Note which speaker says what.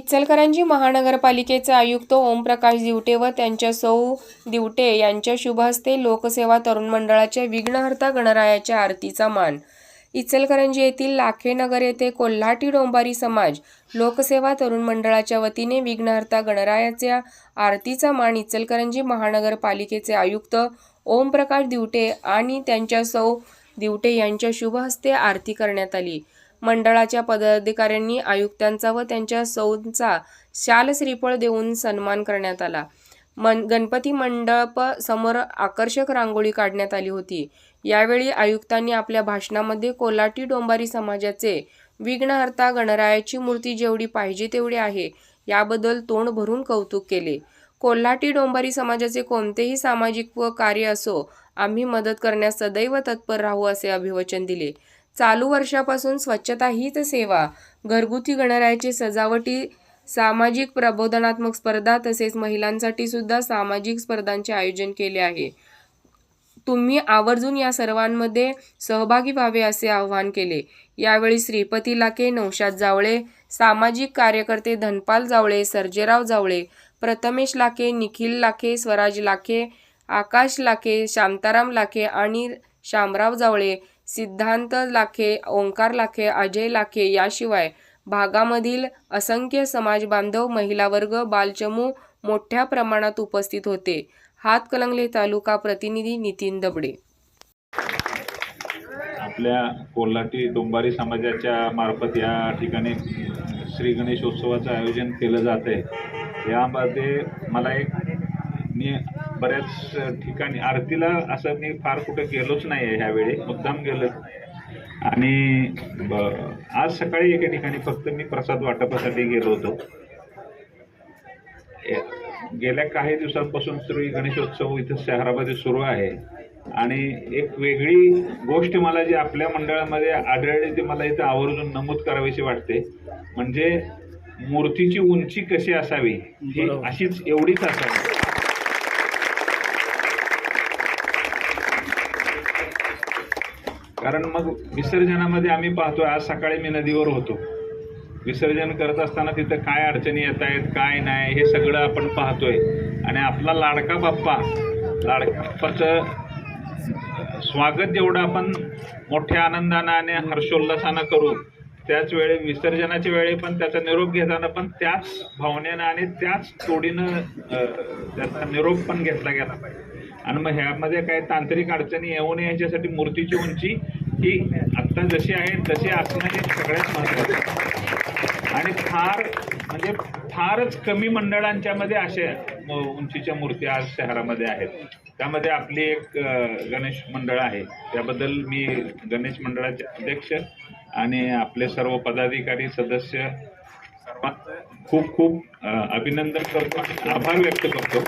Speaker 1: इचलकरंजी महानगरपालिकेचे आयुक्त ओमप्रकाश दिवटे व त्यांच्या सौ दिवटे यांच्या शुभ हस्ते लोकसेवा तरुण मंडळाच्या विघ्नहर्ता गणरायाच्या आरतीचा मान. इचलकरंजी येथील लाखेनगर येथे कोल्हाटी डोंबारी समाज लोकसेवा तरुण मंडळाच्या वतीने विघ्नहर्ता गणरायाच्या आरतीचा मान इचलकरंजी महानगरपालिकेचे आयुक्त ओमप्रकाश दिवटे आणि त्यांच्या सौ दिवटे यांच्या शुभ हस्ते आरती करण्यात आली. मंडळाच्या पदाधिकाऱ्यांनी आयुक्तांचा व त्यांच्या सौंचा शाल श्रीफळ देऊन सन्मान करण्यात आला. मन गणपती मंडप समोर आकर्षक रांगोळी काढण्यात आली होती. यावेळी आयुक्तांनी आपल्या भाषणामध्ये कोल्हाटी डोंबारी समाजाचे विघ्नहर्ता गणरायाची मूर्ती जेवढी पाहिजे तेवढी आहे याबद्दल तोंड भरून कौतुक केले. कोल्हाटी डोंबारी समाजाचे कोणतेही सामाजिक व कार्य असो आम्ही मदत करण्यास सदैव तत्पर राहू असे अभिवचन दिले. चालू वर्षापासून स्वच्छता हीच सेवा. घरगुती गणरायाची सजावटी सामाजिक प्रबोधनात्मक स्पर्धा तसेच महिलांसाठी सुद्धा सामाजिक स्पर्धांचे आयोजन केले आहे. तुम्ही आवर्जून या सर्वांमध्ये सहभागी व्हावे असे आवाहन केले. यावेळी श्रीपती लाखे नौशाद जावळे सामाजिक कार्यकर्ते धनपाल जावळे सर्जेराव जावळे प्रथमेश लाखे निखिल लाखे स्वराज लाखे आकाश लाखे शांताराम लाखे आणि शामराव जावळे सिद्धांत लाखे ओंकार लाखे अजय लाखे याशिवाय भागामधील असंख्य समाज बांधव महिला वर्ग बालचमू मोठ्या प्रमाणात उपस्थित होते. हातकलंगले तालुका प्रतिनिधी नितीन दबडे.
Speaker 2: आपल्या कोल्हाटी डोंबारी समाजाच्या मार्फत या ठिकाणी श्री गणेशोत्सवाचं आयोजन केलं जात आहे यामध्ये मला एक मी बऱ्याच ठिकाणी आरतीला असं मी फार कुठं गेलोच नाही आहे ह्यावेळी मुद्दाम गेलोच नाही आणि आज सकाळी एका ठिकाणी फक्त मी प्रसाद वाटपासाठी गेलो होतो. गेल्या काही दिवसांपासून श्री गणेशोत्सव इथं शहरामध्ये सुरू आहे. आणि एक वेगळी गोष्ट मला जी आपल्या मंडळामध्ये आढळली ती मला इथं आवर्जून नमूद करावीशी वाटते. म्हणजे मूर्तीची उंची कशी असावी ही अशीच एवढीच असावी. कारण मग विसर्जनामध्ये आम्ही पाहतो आज सकाळी मी नदीवर होतो. विसर्जन करत असताना तिथं काय अडचणी येत आहेत काय नाही हे सगळं आपण पाहतोय. आणि आपला लाडका बाप्पा लाडका बाप्पाचं स्वागत जेवढं आपण मोठ्या आनंदानं आणि हर्षोल्लासानं करू त्याच वेळी विसर्जनाच्या वेळी पण त्याचा निरोप घेताना पण त्याच भावनेनं आणि त्याच तोडीनं त्याचा निरोप पण घेतला गेला पाहिजे. आणि मग ह्यामध्ये काही तांत्रिक अडचणी येऊ नये याच्यासाठी मूर्तीची उंची की आत्ता जशी आहे तशी असणं हे सगळ्यात महत्वाचं आणि फार म्हणजे फारच कमी मंडळांच्या मध्ये असे म- उंचीच्या मूर्ती आज शहरामध्ये आहेत. त्यामध्ये आपली एक गणेश मंडळ आहे. त्याबद्दल मी गणेश मंडळाचे अध्यक्ष आणि आपले सर्व पदाधिकारी सदस्य खूप खूप अभिनंदन करतो आभार व्यक्त करतो.